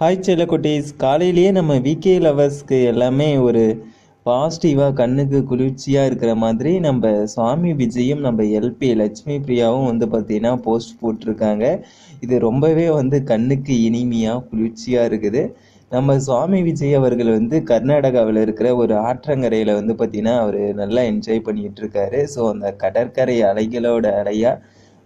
Hi செல்லக்குட்டீஸ். காலையிலேயே நம்ம VK லவர்ஸ்க்கு எல்லாமே ஒரு பாசிட்டிவாக கண்ணுக்கு குளிர்ச்சியாக இருக்கிற மாதிரி நம்ம சுவாமி விஜயும் நம்ம எல்பி லட்சுமி பிரியாவும் வந்து பார்த்தீங்கன்னா போஸ்ட் போட்டிருக்காங்க. இது ரொம்பவே வந்து கண்ணுக்கு இனிமையாக குளிர்ச்சியாக இருக்குது. நம்ம சுவாமி விஜய் அவர்கள் வந்து கர்நாடகாவில் இருக்கிற ஒரு ஆற்றங்கரையில் வந்து பார்த்திங்கன்னா அவர் நல்லா என்ஜாய் பண்ணிகிட்ருக்காரு ஸோ அந்த கடற்கரை அலைகளோட அலையாக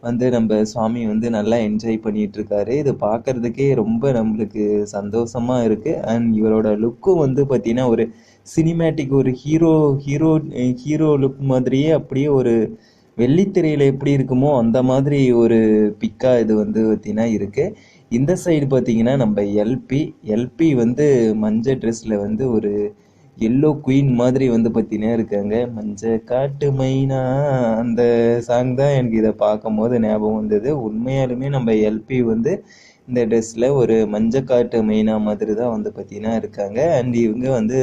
வந்து நம்ம சுவாமி வந்து நல்லா என்ஜாய் பண்ணிட்டு இருக்காரு இது பார்க்கறதுக்கே ரொம்ப நம்மளுக்கு சந்தோஷமா இருக்கு. அண்ட் இவரோட லுக்கும் வந்து பார்த்தீங்கன்னா ஒரு சினிமேட்டிக் ஒரு ஹீரோ ஹீரோ ஹீரோ லுக் மாதிரியே அப்படியே ஒரு வெள்ளித்திரையில் எப்படி இருக்குமோ அந்த மாதிரி ஒரு பிக்காக இது வந்து பார்த்தீங்கன்னா இருக்கு. இந்த சைடு பார்த்தீங்கன்னா நம்ம எல்பி எல்பி வந்து மஞ்சள் ட்ரெஸ்ஸில் வந்து ஒரு எல்லோ குயின் மாதிரி வந்து பார்த்தீங்கன்னா இருக்காங்க. மஞ்ச காட்டு மைனா அந்த சாங் தான் எனக்கு இதை பார்க்கும் போது ஞாபகம் வந்தது. உண்மையாலுமே நம்ம எல்பி வந்து இந்த ட்ரெஸ்ஸில் ஒரு மஞ்ச காட்டு மைனா மாதிரி தான் வந்து பார்த்தீங்கன்னா இருக்காங்க. அண்ட் இவங்க வந்து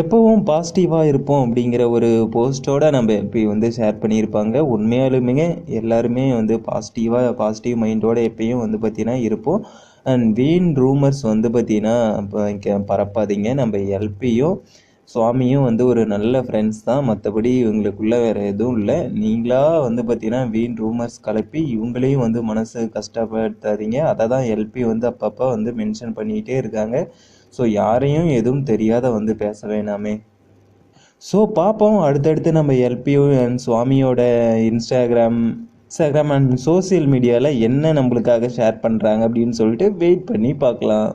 எப்பவும் பாசிட்டிவாக இருப்போம் அப்படிங்கிற ஒரு போஸ்ட்டோட நம்ம எல்பி வந்து ஷேர் பண்ணியிருப்பாங்க. உண்மையாலுமே எல்லாருமே வந்து பாசிட்டிவாக பாசிட்டிவ் மைண்டோட எப்பயும் வந்து பார்த்தீங்கன்னா இருப்போம். அண்ட் வீண் ரூமர்ஸ் வந்து பார்த்தீங்கன்னா இப்போ இங்கே பரப்பாதீங்க. நம்ம எல்பியும் சுவாமியும் வந்து ஒரு நல்ல ஃப்ரெண்ட்ஸ் தான். மற்றபடி இவங்களுக்குள்ள வேறு எதுவும் இல்லை. நீங்களாக வந்து பார்த்தீங்கன்னா வீண் ரூமர்ஸ் கலப்பி இவங்களையும் வந்து மனசு கஷ்டப்படுத்தாதீங்க. அதை தான் எல்பி வந்து அப்பப்போ வந்து மென்ஷன் பண்ணிக்கிட்டே இருக்காங்க. ஸோ யாரையும் எதுவும் தெரியாத வந்து பேச வேணாமே. ஸோ பார்ப்போம் அடுத்தடுத்து நம்ம எல்பியும் அண்ட் சுவாமியோட இன்ஸ்டாகிராம் இன்ஸ்டாகிராம் அண்ட் சோசியல் மீடியாவில் என்ன நம்மளுக்காக ஷேர் பண்ணுறாங்க அப்படின்னு சொல்லிட்டு வெயிட் பண்ணி பார்க்கலாம்.